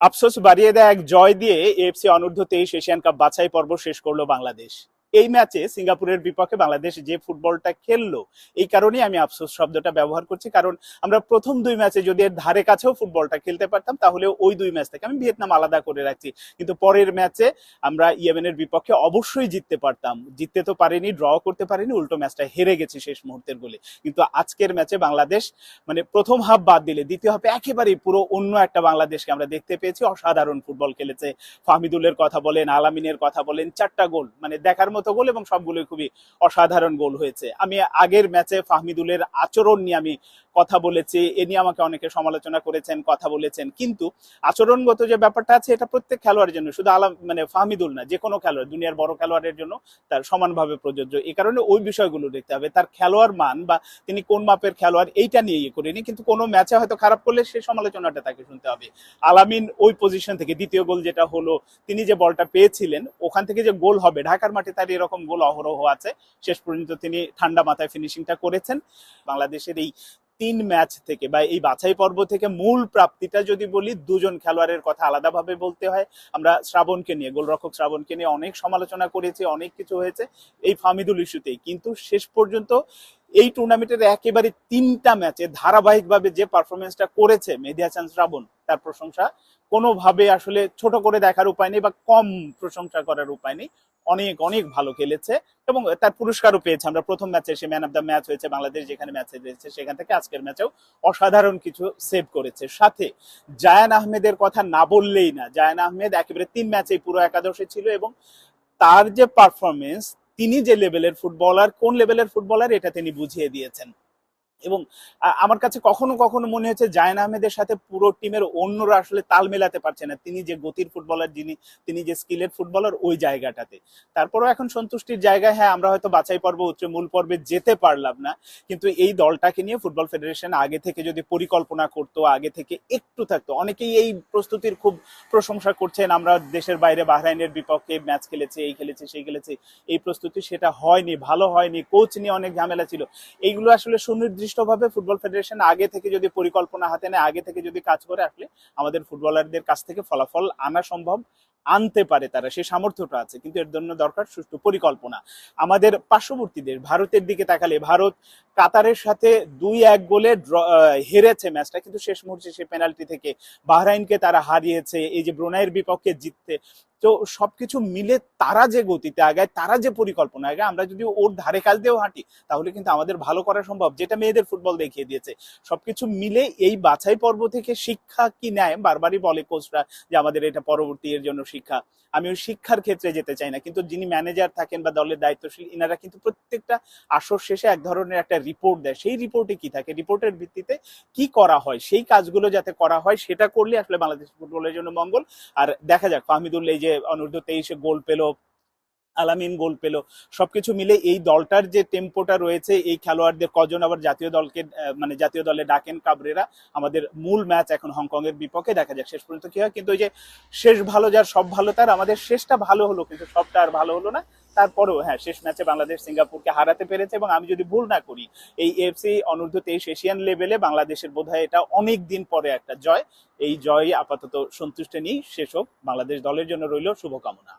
আফসোস বাড়িয়ে দেয় এক জয় দিয়ে এএফসি অনূর্ধ্ব তেইশ এশিয়ান কাপ বাছাই পর্ব শেষ করল বাংলাদেশ। এই ম্যাচে সিঙ্গাপুরের বিপক্ষে বাংলাদেশ যে ফুটবলটা খেললো, এই কারণেই আমি আফসোস শব্দটা ব্যবহার করছি। কারণ আমরা প্রথম দুই ম্যাচে যদি এর ধারে কাছেও ফুটবলটা খেলতে পারতাম তাহলে ওই দুই ম্যাচ থেকে আমি ভিয়েতনাম আলাদা করে রাখছি। কিন্তু পরের ম্যাচে আমরা ইয়েমেনের বিপক্ষে অবশ্যই জিততে পারতাম। জিততে তো পারিনি ড্র করতে পারিনি, উল্টো ম্যাচটা হেরে গেছি শেষ মুহূর্তের গোলে। কিন্তু আজকের ম্যাচে বাংলাদেশ মানে প্রথম হাফ বাদ দিলে, দ্বিতীয় হাফে একেবারেই পুরো অন্য একটা বাংলাদেশকে আমরা দেখতে পেয়েছি। অসাধারণ ফুটবল খেলেছে। ফাহমিদুলের কথা বলেন, আলামিনের কথা বলেন, চারটা গোল মানে দেখার মতো গোল এবং সবগুলোই খুবই অসাধারণ গোল হয়েছে। আমি আগের ম্যাচে ফাহমিদুলের আচরণ নিয়ে আমি কথা বলেছি, এ নিয়ে আমাকে অনেকে সমালোচনা করেছেন, কথা বলেছেন। কিন্তু আচরণগত যে ব্যাপারটা আছে, এটা প্রত্যেক খেলোয়াড়ের জন্য, শুধু আলাম মানে ফাহমিদুল না যে কোনো খেলোয়াড়, দুনিয়ার বড় খেলোয়াড়ের জন্য তার সমানভাবে প্রযোজ্য। এই কারণে ওই বিষয়গুলো দেখতে হবে, তার খেলোয়াড় মান বা তিনি কোন মাপের খেলোয়াড়, এইটা নিয়ে ইয়ে করিনি। কিন্তু কোনো ম্যাচে হয়তো খারাপ করলে সেই সমালোচনাটা তাকে শুনতে হবে। আলামিন ওই পজিশন থেকে দ্বিতীয় গোল যেটা হলো, তিনি যে বলটা পেয়েছিলেন, ওখান থেকে যে গোল হবে, ঢাকার মাঠে তার এরকম গোল অহরহ আছে। শেষ পর্যন্ত তিনি ঠান্ডা মাথায় ফিনিশিংটা করেছেন। বাংলাদেশের এই তিন ম্যাচ থেকে বা এই বাছাই পর্ব থেকে মূল প্রাপ্তিটা যদি বলি, দুজন খেলোয়াড়ের কথা আলাদাভাবে বলতে হয়। আমরা শ্রাবণকে নিয়ে, গোলরক্ষক শ্রাবণকে নিয়ে অনেক সমালোচনা করেছি, অনেক কিছু হয়েছে, এই ফামিদুল ইস্যুতেই। কিন্তু শেষ পর্যন্ত এই টুর্নামেন্টের একেবারে তিনটা ম্যাচে ধারাবাহিকভাবে যে পারফরমেন্সটা করেছে মেহেদি হাসান শ্রাবণ, তার প্রশংসা, কোনোভাবে আসলে ছোট করে দেখার উপায় নেই বা কম প্রশংসা করার উপায় নেই। অনেক অনেক ভালো খেলেছে এবং তার পুরস্কারও পেয়েছে। আমরা প্রথম ম্যাচে সে ম্যান অফ দ্য ম্যাচ হয়েছে বাংলাদেশ, যেখানে ম্যাচে রয়েছে, সেখান থেকে আজকের ম্যাচেও অসাধারণ কিছু সেভ করেছে। সাথে জায়ান আহমেদের কথা না বললেই না, জায়ান আহমেদ একেবারে তিন ম্যাচেই পুরো একাদশে ছিল এবং তার যে পারফরমেন্স তিনি যে লেভেলের ফুটবলার কোন লেভেলের ফুটবলার এটা তিনি বুঝিয়ে দিয়েছেন। এবং আমার কাছে কখনো কখনো মনে হয়েছে জায়ন আহমেদের সাথে পুরো টিমের অন্যরা আসলে তাল মেলাতে পারছে না। তিনি যে গতির ফুটবলার, যিনি, তিনি যে স্কিলের ফুটবলার ওই জায়গাটাতে। তারপরেও এখন সন্তুষ্টির জায়গায় হ্যাঁ আমরা হয়তো বাছাই পর্ব, উচ্চ মূল পর্বে যেতে পারলাম না। কিন্তু এই দলটাকে নিয়ে ফুটবল ফেডারেশন আগে থেকে যদি পরিকল্পনা করতো, আগে থেকে একটু থাকতো। অনেকেই এই প্রস্তুতির খুব প্রশংসা করছেন, আমরা দেশের বাইরে বাহরাইনের বিপক্ষে ম্যাচ খেলেছি, এই খেলেছি, সেই খেলেছি। এই প্রস্তুতি সেটা হয়নি, ভালো হয়নি, কোচ নিয়ে অনেক ঝামেলা ছিল। এইগুলো আসলে সুনির্দিষ্টভাবে ফুটবল ফেডারেশন আগে থেকে যদি পরিকল্পনা হাতে নেয়, আগে থেকে যদি কাজ করে আসলে আমাদের ফুটবলারদের কাছ থেকে ফলাফল আনা সম্ভব। আনতে পারে তারা সেই সামর্থ্যটা আছে, কিন্তু এর জন্য দরকার সুষ্ঠু পরিকল্পনা। আমাদের পার্শ্ববর্তী দেশ ভারতের দিকে তাকালে, ভারত কাতারের সাথে দুই এক গোলে হেরেছে ম্যাচটা, কিন্তু শেষ মুহূর্তে সে পেনাল্টি থেকে বাহরাইনকে তারা হারিয়েছে, এই যে ব্রুনাইয়ের বিপক্ষে জিততে। তো সবকিছু মিলে তারা যে গতিতে আগায়, তারা যে পরিকল্পনা আগায়, আমরা যদি ওর ধারে কাল দিয়েও হাঁটি, তাহলে কিন্তু আমাদের ভালো করা সম্ভব, যেটা মেয়েদের ফুটবল দেখিয়ে দিয়েছে। সবকিছু মিলে এই বাছাই পর্ব থেকে শিক্ষা কি নেয়, বারবারই বলে কোচরা যে আমাদের এটা পরবর্তী এর জন্য শিক্ষা। আমি ওই শিক্ষার ক্ষেত্রে যেতে চাই না। কিন্তু যিনি ম্যানেজার থাকেন বা দলের দায়িত্বশীল, ইনারা কিন্তু প্রত্যেকটা আসর শেষে এক ধরনের একটা রিপোর্ট দেয়। সেই রিপোর্টে কি থাকে? রিপোর্টের ভিত্তিতে কি করা হয়? সেই কাজগুলো যাতে করা হয়, সেটা করলে আসলে বাংলাদেশ ফুটবলের জন্য মঙ্গল। আর দেখা যাক, ফাহমিদুল্লাহ যে অনূর্ধ্ব তেইশে গোল পেল আলামিন গোল পেল। সবকিছু মিলে এই দলটার যে টেম্পোটা রয়েছে, এই খেলোয়াড়দের কজন আবার জাতীয় দলকে মানে জাতীয় দলে ডাকেন কাবরেরা, আমাদের মূল ম্যাচ এখন হংকং এর বিপক্ষে দেখা যাক শেষ পর্যন্ত কি হয়। কিন্তু ওই যে শেষ ভালো যার, সব ভালো তার, আমাদের শেষটা ভালো হলো, কিন্তু সবটা আর ভালো হলো না। তারপরেও হ্যাঁ শেষ ম্যাচে বাংলাদেশ সিঙ্গাপুরকে হারাতে পেরেছে এবং আমি যদি ভুল না করি, এই এফসি অনূর্ধ্ব তেইশ এশিয়ান লেভেলে বাংলাদেশের বোধহয় এটা অনেক দিন পরে একটা জয়। এই জয় আপাতত সন্তুষ্ট নেই। শেষ হোক। বাংলাদেশ দলের জন্য রইল শুভকামনা।